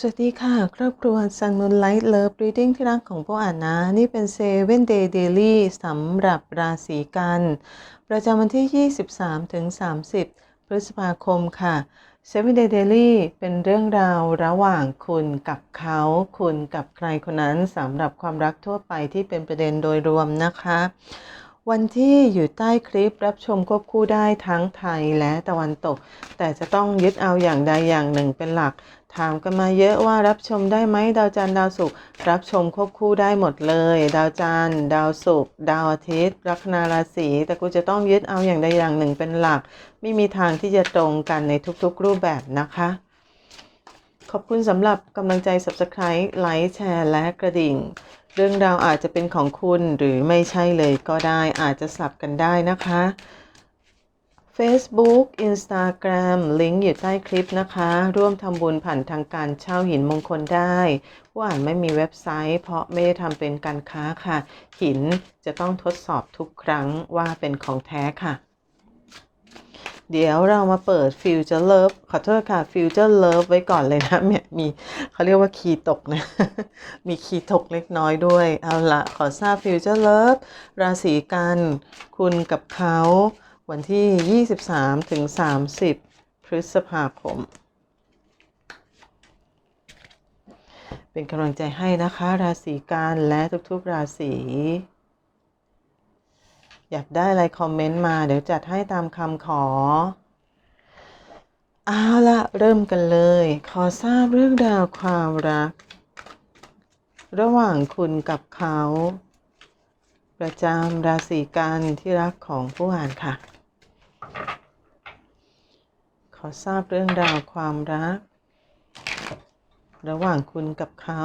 สวัสดีค่ะ ครอบครัว Sun Moonlight Love Reading ที่รักของพวกอ่านนะ นี่เป็น Seven Day Daily สำหรับราศีกัน ประจำวันที่ 23 ถึง 30 พฤษภาคมค่ะ Seven Day Daily เป็นเรื่องราวระหว่างคุณกับเขา คุณกับใครคนนั้นสำหรับความรักทั่วไปที่เป็นประเด็นโดยรวมนะคะ วันที่อยู่ใต้คลิปรับชมควบคู่ได้ทั้งไทยและตะวันตก แต่จะต้องยึดเอาอย่างใดอย่างหนึ่งเป็นหลัก ถามกันมาเยอะว่ารับชมได้ไหมดาวจันทร์ดาวศุกร์รับชมควบคู่ได้หมดเลย ดาวจันทร์ดาวศุกร์ดาวอาทิตย์ ลัคนาราศีแต่กูจะต้องยึดเอาอย่างใดอย่างหนึ่งเป็นหลัก ไม่มีทางที่จะตรงกันในทุกๆรูปแบบนะคะ ขอบคุณสำหรับกำลังใจ Subscribe ไลค์แชร์และกระดิ่ง เรื่องราวอาจจะเป็นของคุณหรือไม่ใช่เลยก็ได้อาจจะสลับกันได้นะคะ Facebook Instagram ลิงก์อยู่ใต้คลิปนะคะ ร่วมทำบุญผ่านทางการเช่าหินมงคลได้ ผู้อ่านไม่มีเว็บไซต์ เพราะไม่ได้ทำเป็นการค้าค่ะ หินจะต้องทดสอบทุกครั้งว่าเป็นของแท้ค่ะ เดี๋ยวเรามาเปิด Future Love ขอโทษค่ะ Future Love ไว้ก่อนเลยนะเนี่ยมีเขาเรียกว่าคีตกนะ มีคีตกเล็กน้อยด้วย เอาละขอทราบ Future Love ราศีกัน คุณกับเขา วันที่ 23 ถึง 30 พฤษภาคม เป็นกำลังใจให้นะคะ ราศีกันและทุกๆ ราศี อยากได้อะไรคอมเมนต์มา เดี๋ยวจัดให้ตามคำขอ เอาละเริ่มกันเลย ขอทราบเรื่องราวความรัก ระหว่างคุณกับเขาประจำราศีกันที่รักของผู้อ่านค่ะ ขอทราบเรื่องราวความรัก ระหว่างคุณกับเขา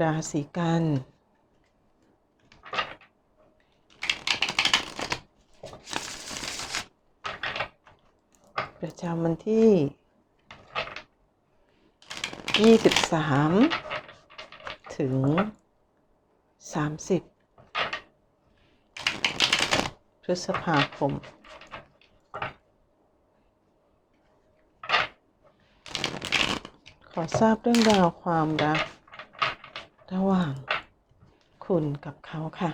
ราศีกันประจำวันที่ 23 ถึง 30 พฤษภาคม ขอทราบเรื่องราวความรัก ระหว่างคุณกับเขาค่ะ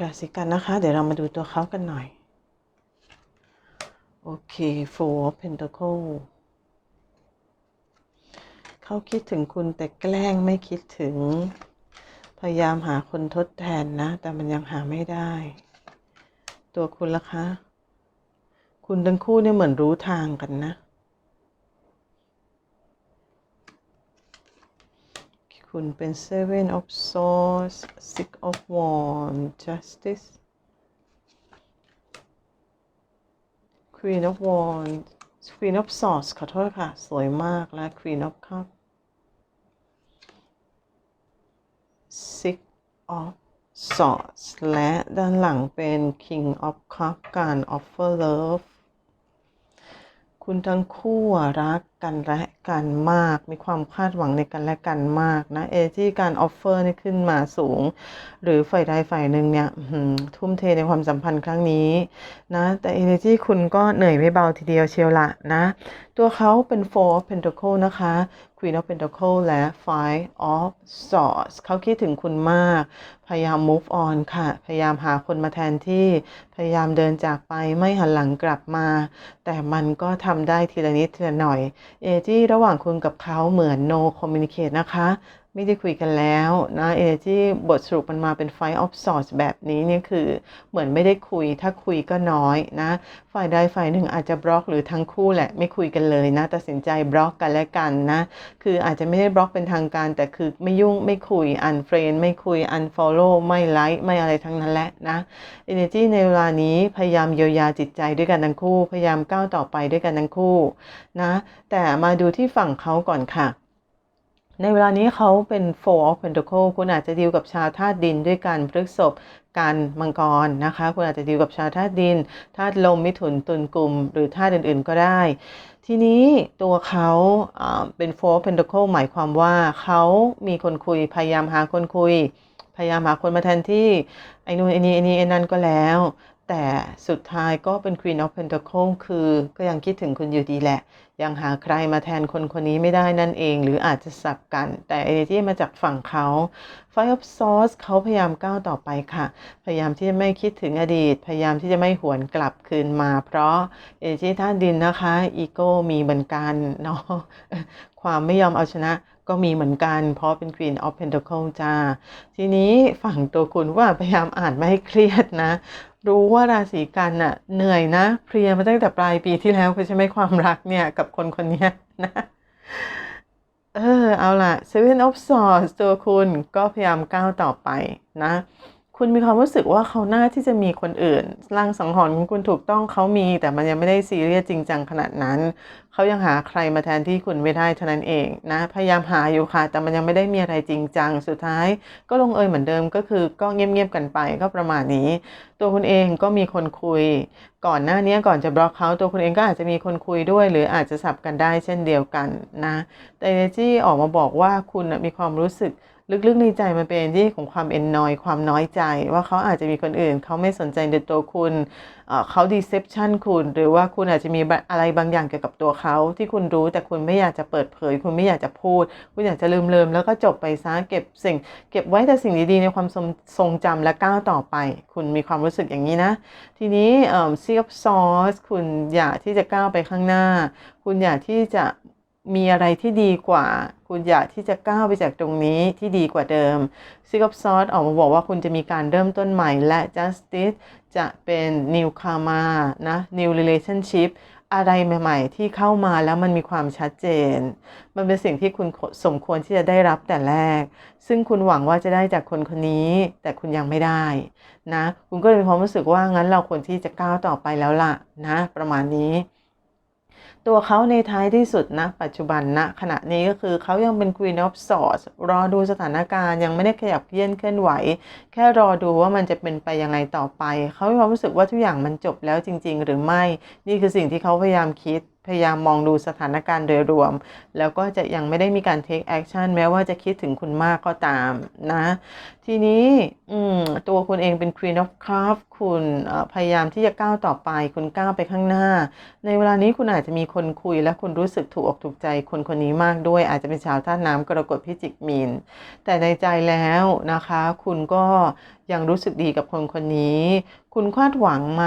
ราศีกันนะคะ เดี๋ยวเรามาดูตัวเขากันหน่อย โอเค Four of Pentacle เขาคิดถึงคุณแต่แกล้งไม่คิดถึง พยายามหาคนทดแทนนะ แต่มันยังหาไม่ได้ ตัวคุณล่ะคะ คุณทั้งคู่เนี่ยเหมือนรู้ทางกันนะ คุณเป็น Seven of Swords Six of Wands Justice Queen of Wands Queen of Swords ขอโทษค่ะ สวยมากและ Queen of Cups Six of Swords และด้านหลังเป็น King of Cups การ Offer Love คุณทั้งคู่รักกันและกันมาก มีความคาดหวังในกันและกันมากนะ เอที่การออฟเฟอร์นี่ขึ้นมาสูง หรือฝ่ายใดฝ่ายหนึ่งเนี่ยทุ่มเทในความสัมพันธ์ครั้งนี้นะ แต่ energy คุณก็เหนื่อยไม่เบาทีเดียวเชียวละนะ ตัวเขาเป็น four of pentacle นะคะ queen of pentacle และ five of swords เขาคิดถึงคุณมาก พยายาม move on ค่ะ พยายามหาคนมาแทนที่ พยายามเดินจากไปไม่หันหลังกลับมา แต่มันก็ทำได้ทีละนิดทีละหน่อย เอจี่ระหว่างคุณกับเขาเหมือน no communicate นะคะ ไม่ได้คุยกันแล้วนะเอที่บทสรุปมันมาเป็น five of swords แบบนี้เนี่ยคือเหมือนไม่ได้คุยถ้าคุยก็น้อยนะฝ่ายใดฝ่ายหนึ่งอาจจะบล็อกหรือทั้งคู่แหละไม่คุยกันเลยนะตัดสินใจบล็อกกันและกันนะคืออาจจะไม่ได้บล็อกเป็นทางการ แต่คือไม่ยุ่งไม่คุย unfriend ไม่คุย unfollow ไม่ไลค์ไม่อะไรทั้งนั้นแหละนะ energy ในเวลานี้พยายามเยียวยาจิตใจด้วยกันทั้งคู่ พยายามก้าวต่อไปด้วยกันทั้งคู่นะแต่มาดูที่ฝั่งเขาก่อนค่ะ ในเวลานี้เขาเป็น Four of Pentacles คุณอาจจะดีลกับชาวธาตุดินด้วยการพฤกษบการมังกรนะคะ คุณอาจจะดีลกับชาวธาตุดินธาตุลมมิถุนตุลกลุ่ม หรือธาตุอื่นๆก็ได้ ทีนี้ตัวเขาอ่าเป็น Four of Pentacles หมายความว่าเขามีคนคุยพยายามหาคนคุย พยายามหาคนมาแทนที่ไอ้นู่นไอ้นี่ไอ้นี่ไอ้นั่นก็แล้ว แต่สุดท้ายก็เป็น Queen of Pentacles คือก็ยังคิดถึงคุณอยู่ดีแหละ ยังหาใครมาแทนคนคนนี้ไม่ได้นั่นเอง หรืออาจจะสับกัน แต่ energy มาจากฝั่งเขา Five of Swords เขาพยายามก้าวต่อไปค่ะ พยายามที่จะไม่คิดถึงอดีต พยายามที่จะไม่หวนกลับคืนมา เพราะ energy ธาตุดินนะคะอีโก้มีเหมือนกันเนาะความไม่ยอมเอาชนะก็มีเหมือนกัน เพราะเป็น Queen of Pentacles จ้า ทีนี้ฝั่งตัวคุณว่าพยายามอ่านไม่ให้เครียดนะ รู้ว่าราศีกันน่ะ เหนื่อยนะ เพลียมาตั้งแต่ปลายปีที่แล้วคือใช่ไหมความรักเนี่ย กับคนคนนี้นะเออเอาล่ะ Seven of Swords ตัวคุณก็พยายามก้าวต่อไปนะ คุณมีความรู้สึกว่าเขาน่าที่จะมีคนอื่นลางสังหรณ์ของคุณถูกต้องเขามี แต่มันยังไม่ได้ซีเรียสจริงจังขนาดนั้น เขายังหาใครมาแทนที่คุณไม่ได้เท่านั้นเองนะ พยายามหาอยู่ค่ะ แต่มันยังไม่ได้มีอะไรจริงจัง สุดท้าย ก็ลงเอยเหมือนเดิมก็คือก็เงียบๆกันไปก็ประมาณนี้ ตัวคุณเองก็มีคนคุย ก่อนหน้านี้ก่อนจะบล็อกเขาตัวคุณเองก็อาจจะมีคนคุยด้วย หรืออาจจะสับกันได้เช่นเดียวกันนะ แต่ energy ออกมาบอกว่าคุณมีความรู้สึก ลึกๆในใจมันเป็น energy ของความเอ็นนอยความน้อยใจ ว่าเขาอาจจะมีคนอื่น เขาไม่สนใจในตัวคุณเขา deception คุณ หรือว่าคุณอาจจะมีอะไรบางอย่างเกี่ยวกับตัวเขาที่คุณรู้แต่คุณไม่อยากจะเปิดเผย คุณไม่อยากจะพูด คุณอยากจะลืมๆแล้วก็จบไปซะเก็บสิ่ง เก็บไว้แต่สิ่งดีๆในความทรงทรงจำและก้าวต่อไป คุณมีความรู้สึกอย่างนี้นะ ทีนี้เอ่อ Sea of Swords คุณอยากที่จะก้าวไปข้างหน้า คุณอยากที่จะ มีอะไรที่ดีกว่า คุณอยากที่จะก้าวไปจากตรงนี้ที่ดีกว่าเดิม Six of Swords ออกมาบอกว่าคุณจะมีการเริ่มต้นใหม่และ Justice จะเป็น New Karma นะ New Relationship อะไรใหม่ ๆ ที่เข้ามาแล้วมันมีความชัดเจน มันเป็นสิ่งที่คุณสมควรที่จะได้รับแต่แรก ซึ่งคุณหวังว่าจะได้จากคนคนนี้ แต่คุณยังไม่ได้นะ คุณก็เลยมีความรู้สึกว่างั้นเราควรที่จะก้าวต่อไปแล้วล่ะนะ ประมาณนี้ ตัวเขาในท้ายที่สุดนะปัจจุบันนะขณะนี้ก็คือเขายังเป็น Queen of Swords รอดูสถานการณ์ยังไม่ได้ขยับเยื่อนเคลื่อนไหว แค่รอดูว่ามันจะเป็นไปยังไงต่อไป เขามีความรู้สึกว่าทุกอย่างมันจบแล้วจริง ๆ หรือไม่นี่คือสิ่งที่เขาพยายามคิด พยายามมองดูสถานการณ์โดยรวม แล้วก็จะยังไม่ได้มีการ take action แม้ว่าจะคิดถึงคุณมากก็ตามนะ ทีนี้ตัวคุณเองเป็น Queen of Cups คุณพยายามที่จะก้าวต่อไป คุณก้าวไปข้างหน้า ในเวลานี้คุณอาจจะมีคนคุยและคุณรู้สึกถูกอกถูกใจคนคนนี้มากด้วย อาจจะเป็นชาวธาตุน้ำกรกฎพิจิกมีน แต่ในใจแล้วนะคะ คุณก็ ยังรู้สึกดีกับคนคนนี้ คุณคาดหวังไหม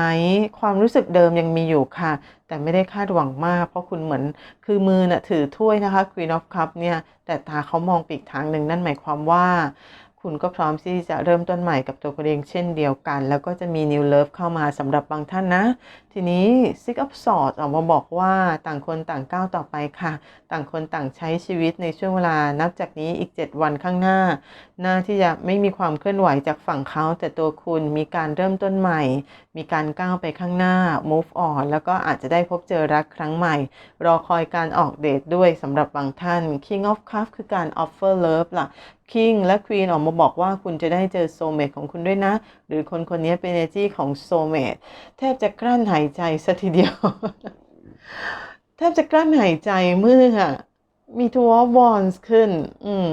ความรู้สึกเดิมยังมีอยู่ค่ะ แต่ไม่ได้คาดหวังมาก เพราะคุณเหมือนคือมือน่ะถือถ้วยนะคะ Queen of Cup เนี่ย แต่ตาเขามองปีกทางหนึ่งนั่นหมายความว่า คุณก็พร้อมที่จะเริ่มต้นใหม่กับตัวคุณเองเช่นเดียวกัน แล้วก็จะมี new love เข้ามาสำหรับบางท่านนะ ทีนี้ Six of Swords ออกมาบอกว่าต่างคนต่างก้าวต่อไปค่ะ ต่างคนต่างใช้ชีวิตในช่วงเวลานับจากนี้อีก 7 วันข้างหน้าน่าที่จะไม่มีความเคลื่อนไหวจากฝั่งเขา แต่ตัวคุณมีการเริ่มต้นใหม่ มีการก้าวไปข้างหน้า move on แล้วก็อาจจะได้พบเจอรักครั้งใหม่ รอคอยการออกเดทด้วยสำหรับบางท่าน King of Cups คือการ offer love ล่ะ King และ Queen ออกมาบอกว่าคุณจะได้เจอ soulmate ของคุณด้วยนะ หรือคนคนนี้เป็น energy ของ soulmate แทบจะกลั้นหายใจสัทีเดียว แทบจะกลั้นหายใจเมื่อมี Two of Wands ขึ้น อืม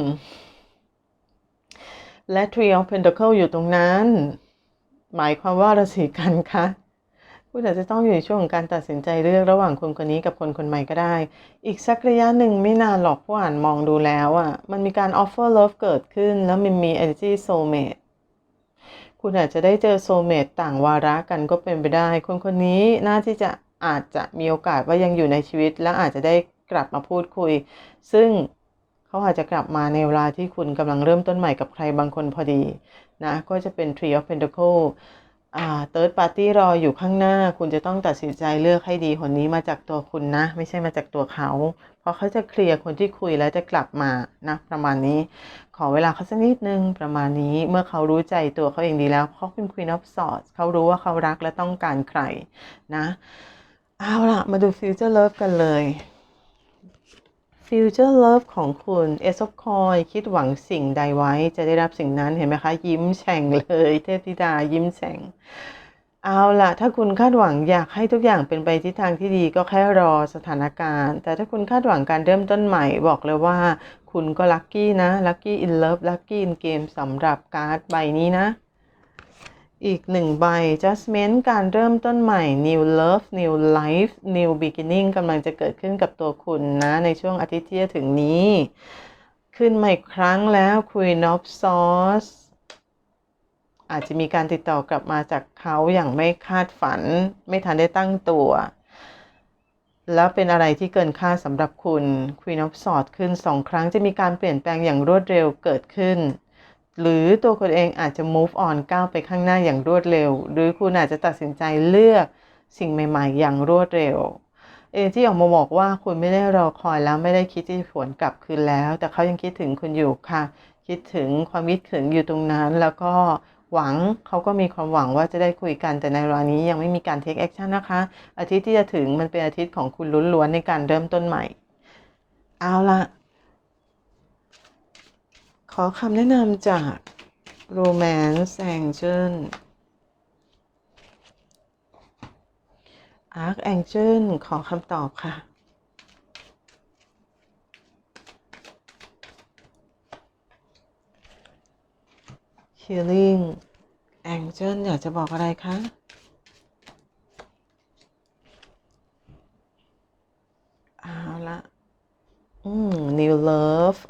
และ Three of Pentacle อยู่ตรงนั้น หมายความว่าราศีกันคะ คุณอาจจะต้องอยู่ในช่วงของการตัดสินใจเลือกระหว่างคนคนนี้กับคนคนใหม่ก็ได้ อีกสักระยะหนึ่งไม่นานหรอกผู้อ่านมองดูแล้วอะ มันมีการ offer love เกิดขึ้น แล้วมันมี energy soulmate คุณอาจจะได้เจอโซเมตต่างวาระกันก็เป็นไปได้ คนคนนี้น่าที่จะอาจจะมีโอกาสว่ายังอยู่ในชีวิต และอาจจะได้กลับมาพูดคุย ซึ่งเขาอาจจะกลับมาในเวลาที่คุณกำลังเริ่มต้นใหม่กับใครบางคนพอดีนะ ก็จะเป็น Tree of Pentacles อ่า Third Party รออยู่ข้างหน้า คุณจะต้องตัดสินใจเลือกให้ดีคนนี้มาจากตัวคุณนะ ไม่ใช่มาจากตัวเขา เพราะเขาจะเคลียร์คนที่คุยแล้วจะกลับมานะ ประมาณนี้ ขอเวลาเขาสักนิดนึงประมาณนี้เมื่อเขารู้ใจตัวเขาเองดีแล้วเพราเป็น Queen of Swords เขารู้ว่าเขารักและต้องการใครนะ เอาล่ะ มาดู Future Love กันเลย future love ของคุณ Ace of Coin คิดหวังสิ่งใดไว้จะได้รับสิ่งนั้นเห็นไหมคะ ยิ้มแฉ่งเลยเทพธิดายิ้มแฉ่งเอาล่ะถ้าคุณคาดหวังอยากให้ทุกอย่างเป็นไปทิศทางที่ดีก็แค่รอสถานการณ์ แต่ถ้าคุณคาดหวังการเริ่มต้นใหม่บอกเลยว่า คุณก็ลัคกี้นะลัคกี้อินเลิฟลัคกี้อินเกมสำหรับการ์ดใบนี้นะ อีกหนึ่งใบ Justment การเริ่มต้นใหม่ New Love New Life New Beginning กำลังจะเกิดขึ้นกับตัวคุณนะ ในช่วงอาทิตย์ที่จะถึงนี้ ขึ้นมาอีกครั้งแล้ว Queen of Swords อาจจะมีการติดต่อกลับมาจากเขาอย่างไม่คาดฝัน ไม่ทันได้ตั้งตัว แล้วเป็นอะไรที่เกินคาดสำหรับคุณ Queen of Swords ขึ้นสองครั้งจะมีการเปลี่ยนแปลงอย่างรวดเร็วเกิดขึ้น หรือตัวคุณเองอาจจะ move on ก้าวไปข้างหน้าอย่างรวดเร็ว หรือคุณอาจจะตัดสินใจเลือกสิ่งใหม่ ๆ อย่างรวดเร็ว เอที่ออกมาบอกว่าคุณไม่ได้รอคอยแล้วไม่ได้คิดที่จะผวนกลับคืนแล้ว แต่เขายังคิดถึงคุณอยู่ค่ะ คิดถึงความคิดถึงอยู่ตรงนั้นแล้วก็หวังเขาก็มีความหวังว่าจะได้คุยกันแต่ในวลานี้ยังไม่มีการ take action นะคะ อาทิตย์ที่จะถึงมันเป็นอาทิตย์ของคุณล้วนๆในการเริ่มต้นใหม่ เอาละ อคำแนะนำจาก Romance Angel Arc Angel ขอคำตอบค่ะ Healing Angel อยากจะบอกอะไรคะ เอาละอื ม New Love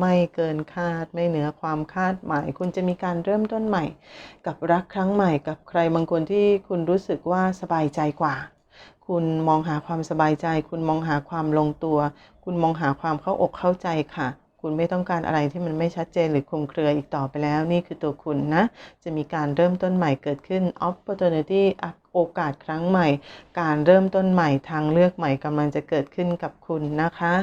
ไม่เกินคาดไม่เหนือความคาดหมาย คุณจะมีการเริ่มต้นใหม่ กับรักครั้งใหม่กับใครบางคนที่คุณรู้สึกว่าสบายใจกว่า คุณมองหาความสบายใจ คุณมองหาความลงตัว คุณมองหาความเข้าอกเข้าใจค่ะ คุณไม่ต้องการอะไรที่มันไม่ชัดเจนหรือคลุมเครืออีกต่อไปแล้ว นี่คือตัวคุณนะ จะมีการเริ่มต้นใหม่เกิดขึ้น opportunity โอกาสครั้งใหม่ การเริ่มต้นใหม่ทางเลือกใหม่กำลังจะเกิดขึ้นกับคุณนะคะ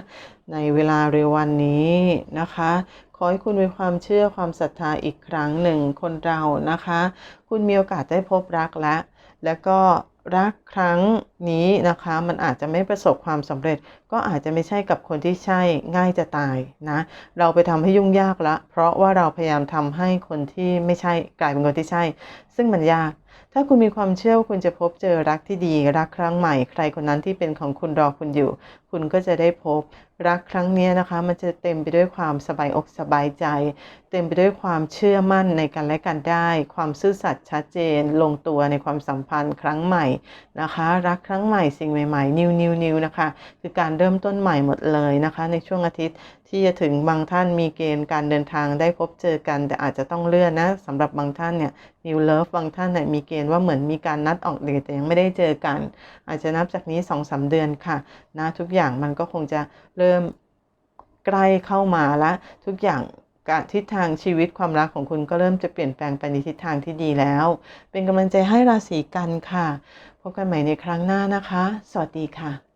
ในเวลาเร็ววันนี้นะคะ ขอให้คุณมีความเชื่อความศรัทธาอีกครั้งหนึ่งคนเรานะคะ คุณมีโอกาสได้พบรักแล้วแล้วก็ รักครั้งนี้นะคะ มันอาจจะไม่ประสบความสำเร็จ ก็อาจจะไม่ใช่กับคนที่ใช่ง่ายจะตายนะ เราไปทำให้ยุ่งยากละ เพราะว่าเราพยายามทำให้คนที่ไม่ใช่กลายเป็นคนที่ใช่ ซึ่งมันยาก ถ้าคุณมีความเชื่อว่าคุณจะพบเจอรักที่ดี รักครั้งใหม่ ใครคนนั้นที่เป็นของคุณรอคุณอยู่ คุณก็จะได้พบรักครั้งนี้นะคะ มันจะเต็มไปด้วยความสบายอกสบายใจ เต็มไปด้วยความเชื่อมั่นในกันและกันได้ ความซื่อสัตย์ชัดเจน ลงตัวในความสัมพันธ์ครั้งใหม่นะคะ รักครั้งใหม่สิ่งใหม่ๆนิวนิวนิวนะคะ คือการเริ่มต้นใหม่หมดเลยนะคะ ในช่วงอาทิตย์ ที่จะถึงบางท่านมีเกณฑ์การเดินทางได้พบเจอกัน แต่อาจจะต้องเลื่อนนะสำหรับบางท่านเนี่ย New Love บางท่านเนี่ยมีเกณฑ์ว่าเหมือนมีการนัดออกเดทแต่ยังไม่ได้เจอกัน อาจจะนับจากนี้2อสเดือนค่ะนะทุกอย่างมันก็คงจะเริ่มใกล้เข้ามาละทุกอย่างการทิศทางชีวิตความรักของคุณก็เริ่มจะเปลี่ยนแปลงไปในทิศทางที่ดีแล้ว เป็นกำลังใจให้ราศีกันค่ะ พบกันใหม่ในครั้งหน้านะคะ สวัสดีค่ะ